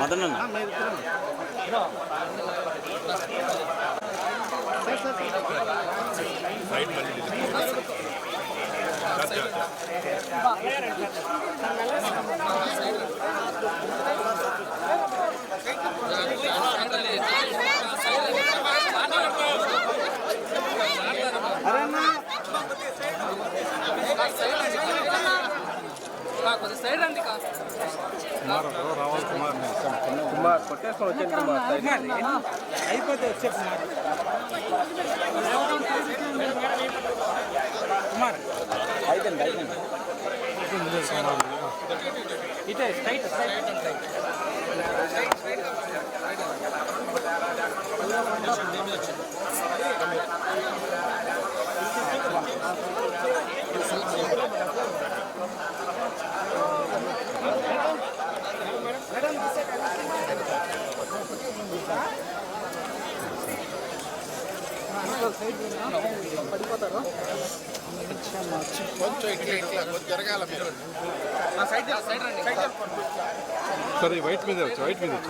మదన్ అన్న సైడ్ రండి కా కుమార్ కొట్టేసుకొని వచ్చాను కుమార్. అయిపోతే వచ్చే కుమార్. అయిపోయింది అయిపోయింది ఇటే స్ట్రైట్ స్ట్రైట్. సైడ్ సరే వైట్ మీద వచ్చి వైట్ మీద వచ్చి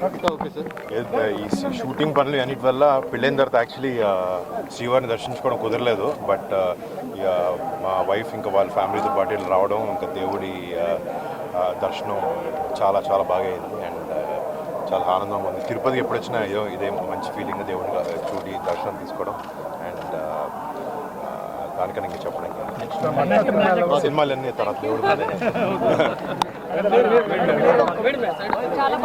ఈ షూటింగ్ పనులు అన్నిటి వల్ల పెళ్ళైన తర్వాత యాక్చువల్లీ uh, శ్రీవారిని దర్శించుకోవడం కుదరలేదు. బట్ uh, ఇక మా వైఫ్ ఇంకా వాళ్ళ ఫ్యామిలీతో పాటు రావడం ఇంకా దేవుడి uh, దర్శనం చాలా చాలా బాగా అయింది. అండ్ చాలా ఆనందంగా ఉంది. తిరుపతికి ఎప్పుడు వచ్చినా ఏదో ఇదే మంచి ఫీలింగ్ దేవుడిగా చూడి దర్శనం తీసుకోవడం. అండ్ దానికన్నా ఇంకా చెప్పడం సినిమాలన్నీ తర్వాత దేవుడు. చాలా